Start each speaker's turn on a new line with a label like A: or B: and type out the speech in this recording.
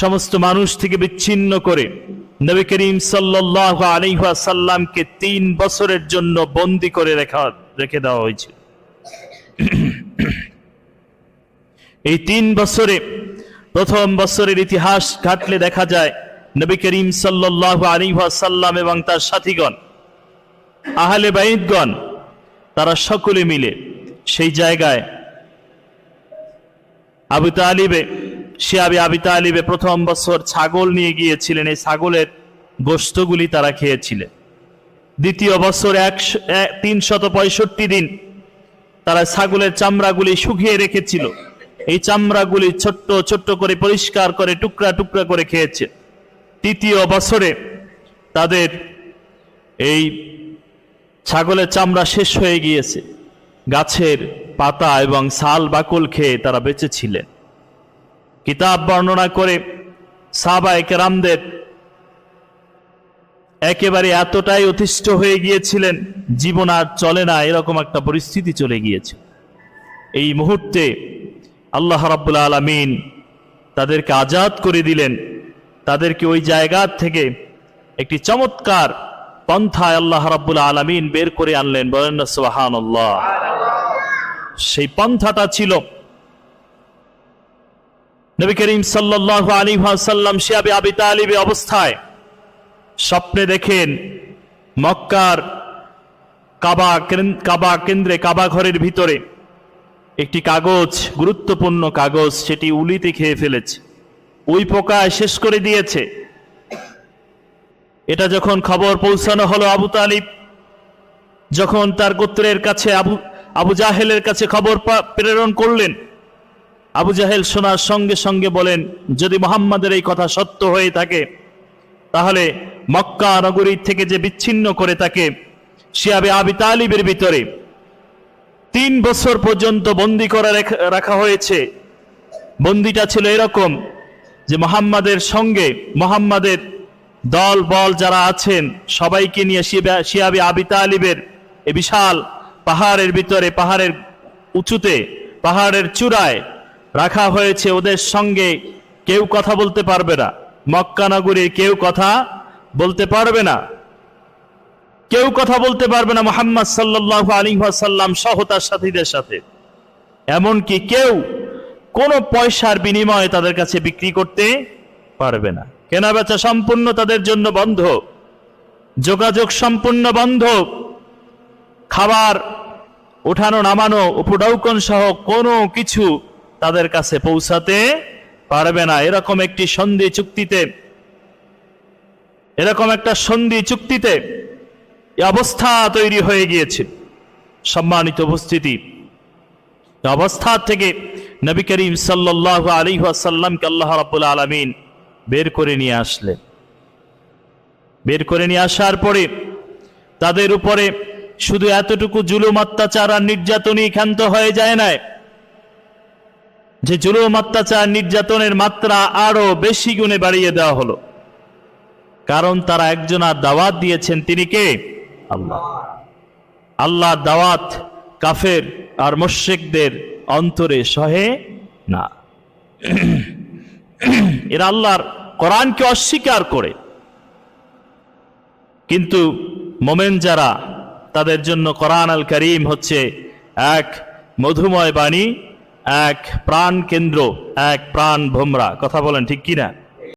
A: সমস্ত মানুষ থেকে বিচ্ছিন্ন করে নবী করিম সাল্লাহ আলিহাসাল্লামকে তিন বছরের জন্য বন্দি করে রেখা, রেখে দেওয়া হয়েছিল এই তিন বছরে প্রথম বছরের ইতিহাস ঘাটলে দেখা যায়, নবী করিম সাল্লাহ আলিহাসাল্লাম এবং তার সাথীগণ, আহলে বাইদগণ তারা সকলে মিলে সেই জায়গায় আবু তালিবে সে আবি তালিবে প্রথম বছর ছাগল নিয়ে গিয়েছিলেন। এই ছাগলের গোস্তগুলি তারা খেয়েছিলেন। দ্বিতীয় বছর একশো তিনশত পঁয়ষট্টি দিন তারা ছাগলের চামড়াগুলি শুকিয়ে রেখেছিল। এই চামড়াগুলি ছোট্ট ছোট্ট করে পরিষ্কার করে টুকরা টুকরা করে খেয়েছে। তৃতীয় বছরে তাদের এই ছাগলের চামড়া শেষ হয়ে গিয়েছে। গাছের পাতা এবং সাল বাকল খেয়ে তারা বেঁচে ছিলেন। কিতাব বর্ণনা করে সাবা একরামদের একেবারে এতটাই অতিষ্ঠ হয়ে গিয়েছিলেন, জীবন আর চলে না, এরকম একটা পরিস্থিতি চলে গিয়েছে। এই মুহূর্তে আল্লাহ রাব্বুল আলমিন তাদেরকে আজাদ করে দিলেন। তাদেরকে ওই জায়গা থেকে একটি চমৎকার পন্থায় আল্লাহ রাব্বুল আলমিন বের করে আনলেন। বলেন সোহান সেই পন্থাটা ছিল নবী করিম সাল্লাহ আলী সাল্লাম শিয়াবে আবি তালিবে অবস্থায় স্বপ্নে দেখেন মক্কার কাবা কাবা কেন্দ্রে, কাবা ঘরের ভিতরে একটি কাগজ, গুরুত্বপূর্ণ কাগজ, সেটি উলিতে খেয়ে ফেলেছে। ওই পোকায় শেষ করে দিয়েছে। এটা যখন খবর পৌঁছানো হলো আবু তালিব, যখন তার গোত্রের কাছে আবু আবু জাহেলের কাছে খবর প্রেরণ করলেন আবু জাহেল শোনার সঙ্গে সঙ্গে বলেন, যদি মোহাম্মদের এই কথা সত্য হয়ে থাকে, তাহলে মক্কা নগরী থেকে যে বিচ্ছিন্ন করে তাকে শিয়াবে আবি তালিবের ভিতরে তিন বছর পর্যন্ত বন্দি করে রেখা- হয়েছে। বন্দিটা ছিল এরকম যে মোহাম্মদের সঙ্গে মোহাম্মদের দল, বল যারা আছেন, সবাইকে নিয়ে শিয়াবে আবি তালিবের এ বিশাল পাহাড়ের ভিতরে, পাহাড়ের উঁচুতে, পাহাড়ের চূড়ায় রাখা হয়েছে ওদের সঙ্গে। কেউ কথা বলতে পারবে না। মক্কা নগরীর কেউ কথা বলতে পারবে না। কেউ কথা বলতে পারবে না মোহাম্মদ সাল্লাহ আলী সাল্লাম সহ তার সাথীদের সাথে। এমনকি কেউ কোনো পয়সার বিনিময়ে তাদের কাছে বিক্রি করতে পারবে না। কেনা বেচা সম্পূর্ণ তাদের জন্য বন্ধ। যোগাযোগ সম্পূর্ণ বন্ধ। খাবার ওঠানো, নামানো উপডৌকন সহ কোনো কিছু তাদের কাছে পৌঁছাতে পারবে না। এরকম একটি সন্ধি চুক্তিতে, এরকম একটা সন্ধি চুক্তিতে অবস্থা তৈরি হয়ে গিয়েছে। সম্মানিত উপস্থিতি অবস্থা থেকে নবী করিম সাল্লাহ আলী আসাল্লামকে আল্লাহ রাবুল আলমিন বের করে নিয়ে আসলেন। বের করে নিয়ে আসার পরে তাদের উপরে শুধু এতটুকু জুলুম, অত্যাচার আর নির্যাতনই ক্ষান্ত হয়ে যায় না যে জুলুম, অত্যাচার, নির্যাতনের মাত্রা আরও বেশি গুণে বাড়িয়ে দেওয়া হলো। কারণ তারা একজন আর দাওয়াত দিয়েছেন, তিনি কে? আল্লাহ। আল্লাহ দাওয়াত কাফের আর মোশেকদের অন্তরে সহে না। এরা আল্লাহর কোরআনকে অস্বীকার করে। কিন্তু মোমেন যারা, তাদের জন্য কোরআন আল করিম হচ্ছে এক মধুময় বাণী। এক প্রাণ কেন্দ্র এক প্রাণ ভোমরা। কথা বলেন ঠিক কিনা?